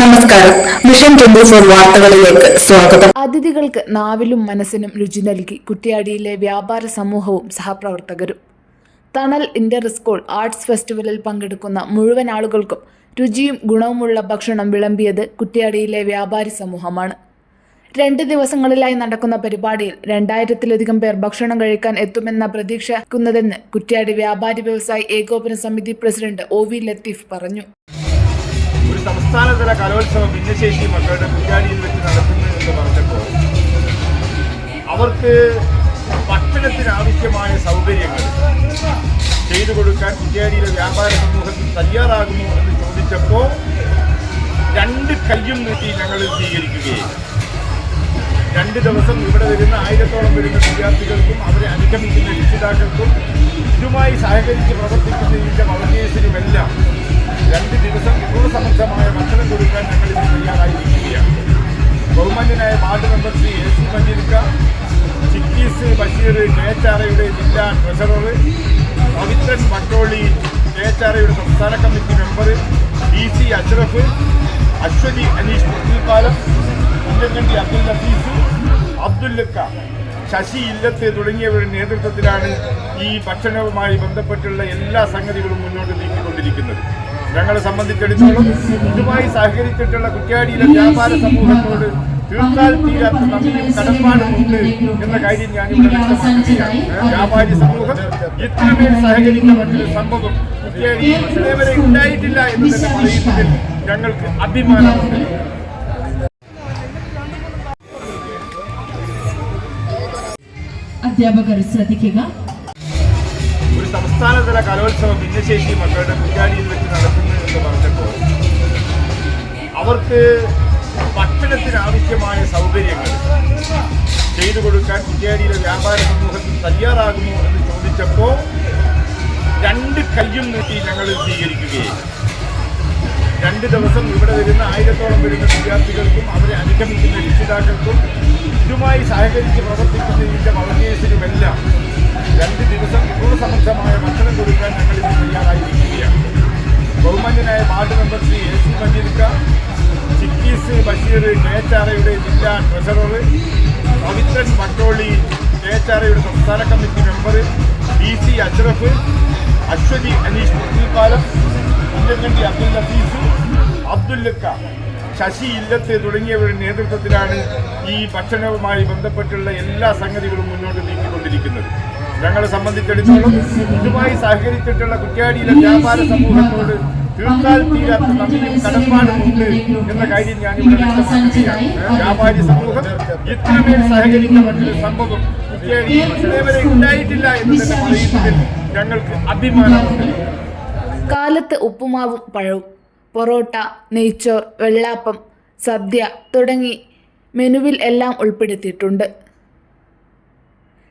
നമസ്കാരം. Mission twenty four വാർത്തകളിലേക്ക് സ്വാഗതം. അതിഥികൾക്ക് നാവിലും മനസ്സിനും രുചി നൽകി കുറ്റിയാടിയിലെ വ്യാപാര സമൂഹവും സഹപ്രവർത്തകരും. തണൽ ഇന്റർ സ്കൂൾ ആർട്സ് ഫെസ്റ്റിവലിൽ പങ്കെടുക്കുന്ന മുഴുവൻ ആളുകൾക്കും രുചിയും ഗുണവുമുള്ള ഭക്ഷണം വിളമ്പിയത് കുറ്റിയാടിയിലെ വ്യാപാരി സമൂഹമാണ്. രണ്ട് ദിവസങ്ങളിലായി നടക്കുന്ന പരിപാടിയിൽ രണ്ടായിരത്തിലധികം പേർ ഭക്ഷണം കഴിക്കാൻ എത്തുമെന്ന പ്രതീക്ഷിക്കുന്നതെന്ന് കുറ്റ്യാടി വ്യാപാരി വ്യവസായി ഏകോപന സമിതി പ്രസിഡന്റ് ഒ വി ലത്തീഫ് പറഞ്ഞു. ഒരു സംസ്ഥാനതല കലോത്സവം ഭിന്നശേഷി മക്കളുടെ കുറ്റാടിയിൽ വെച്ച് നടത്തുന്നു എന്ന് പറഞ്ഞപ്പോൾ അവർക്ക് ഭക്ഷണത്തിനാവശ്യമായ സൗകര്യങ്ങൾ ചെയ്തു കൊടുക്കാൻ കുറ്റ്യാടിയിലെ വ്യാപാര സമൂഹത്തിൽ തയ്യാറാകുമോ എന്ന് ചോദിച്ചപ്പോൾ രണ്ട് കയ്യും നീട്ടി ഞങ്ങൾ സ്വീകരിക്കുകയും രണ്ട് ദിവസം ഇവിടെ വരുന്ന ആയിരത്തോളം വരുന്ന വിദ്യാർത്ഥികൾക്കും അവരെ അനുഗമിക്കുന്ന രക്ഷിതാക്കൾക്കും ഇതുമായി സഹകരിച്ച് പ്രവർത്തിക്കുന്നതിന്റെ വളർച്ചേഴ്സിനുമെല്ലാം രണ്ട് ദിവസം വിഭവസമൃദ്ധമായ ഭക്ഷണം കൊടുക്കാൻ ഞങ്ങൾ ഇന്ന് തയ്യാറായിരിക്കുകയാണ്. ബഹുമാന്യനായ ward member Shri A C മജീദ്ക്ക Chickies Basheer K ജില്ലാ ട്രഷറർ പവിത്രൻ പട്ടോളി കെ സംസ്ഥാന committee member D C Ashraf Aswathi Aneesh Muthilpalam Kunhikandi Abdul Lafees അബ്ദുല്ലക്ക Sasi Illath തുടങ്ങിയവരുടെ നേതൃത്വത്തിലാണ് ഈ ഭക്ഷണവുമായി ബന്ധപ്പെട്ടുള്ള എല്ലാ സംഗതികളും മുന്നോട്ട് നീക്കിക്കൊണ്ടിരിക്കുന്നത്. ഞങ്ങളെ സംബന്ധിച്ചിടത്തോളം ഇതുമായി സഹകരിച്ചിട്ടുള്ള കുറ്റ്യാടിയിലെ വ്യാപാര സമൂഹത്തോട് തീർത്താൽ തീരാത്ത നന്ദിയും കടപ്പാടും ഉണ്ട് എന്ന കാര്യം ഞാനിവിടെ വ്യക്തമാക്കുകയാണ്. വ്യാപാരി സമൂഹം ഇത്രമേൽ സഹകരിക്കുന്ന മറ്റൊരു സംഭവം കുറ്റ്യാടിയിൽ ഉണ്ടായിട്ടില്ല എന്ന് തന്നെ പറയുന്നതിൽ ഞങ്ങൾക്ക് അഭിമാനമുണ്ട്. അധ്യാപകർ ശ്രദ്ധിക്കുക. സംസ്ഥാനതല കലോത്സവം ഭിന്നശേഷി മക്കളുടെ കുറ്റാടിയിൽ വെച്ച് നടക്കുന്നു എന്ന് പറഞ്ഞപ്പോൾ അവർക്ക് ഭക്ഷണത്തിന് ആവശ്യമായ സൗകര്യങ്ങൾ ചെയ്തു കൊടുക്കാൻ കുറ്റ്യാടിയിലെ വ്യാപാര സമൂഹത്തിൽ തയ്യാറാകുമോ എന്ന് ചോദിച്ചപ്പോൾ രണ്ട് കയ്യും നീട്ടി ഞങ്ങൾ സ്വീകരിക്കുകയും രണ്ട് ദിവസം ഇവിടെ വരുന്ന ആയിരത്തോളം വരുന്ന വിദ്യാർത്ഥികൾക്കും അവരെ അനുഗമിക്കുന്ന രക്ഷിതാക്കൾക്കും ഇതുമായി സഹകരിച്ച് പ്രവർത്തിക്കുന്നതിന്റെ വളർച്ചേഴ്സിനുമെല്ലാം ബഷീർ കെ എച്ച് ആർ ഐയുടെ ജില്ലാ ട്രഷറർ പവിത്രൻ പട്ടോളി കെ സംസ്ഥാന committee member D C Ashraf Aswathi Aneesh Muthippalam Kunhakkandi Abdul Lafees അബ്ദുല്ലക്ക Sasi Illath തുടങ്ങിയവരുടെ നേതൃത്വത്തിലാണ് ഈ ഭക്ഷണവുമായി ബന്ധപ്പെട്ടുള്ള എല്ലാ സംഗതികളും മുന്നോട്ട് നീക്കിക്കൊണ്ടിരിക്കുന്നത്. ഞങ്ങളെ സംബന്ധിച്ചിടത്തോളം ഇതുമായി സഹകരിച്ചിട്ടുള്ള കുറ്റ്യാടിയിലെ വ്യാപാര സമൂഹത്തോട് തീർത്താൽ തീരാത്ത നന്ദിയും കടപ്പാടും എന്ന കാര്യം ഞാനിവിടെ വ്യക്തമാക്കുകയാണ്. വ്യാപാരി സമൂഹം ഇത്രമേൽ സഹകരിക്കുന്ന മറ്റൊരു സംഭവം ഇതേവരെ ഉണ്ടായിട്ടില്ല എന്ന് പറയുന്നതിൽ ഞങ്ങൾക്ക് അഭിമാനമുണ്ട്. കാലത്ത് ഉപ്പുമാവും പഴവും പൊറോട്ട നെയ്ച്ചോർ വെള്ളാപ്പം സദ്യ തുടങ്ങി മെനുവിൽ എല്ലാം ഉൾപ്പെടുത്തിയിട്ടുണ്ട്.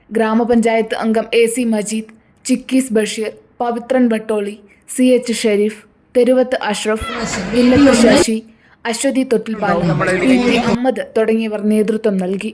ഗ്രാമപഞ്ചായത്ത് അംഗം A C Majeed Chickies Basheer Pavithran Battoli C H Shareef Theruvath Ashraf Illath Sasi Aswathi Thottilpalam Ahmed തുടങ്ങിയവർ നേതൃത്വം നൽകി.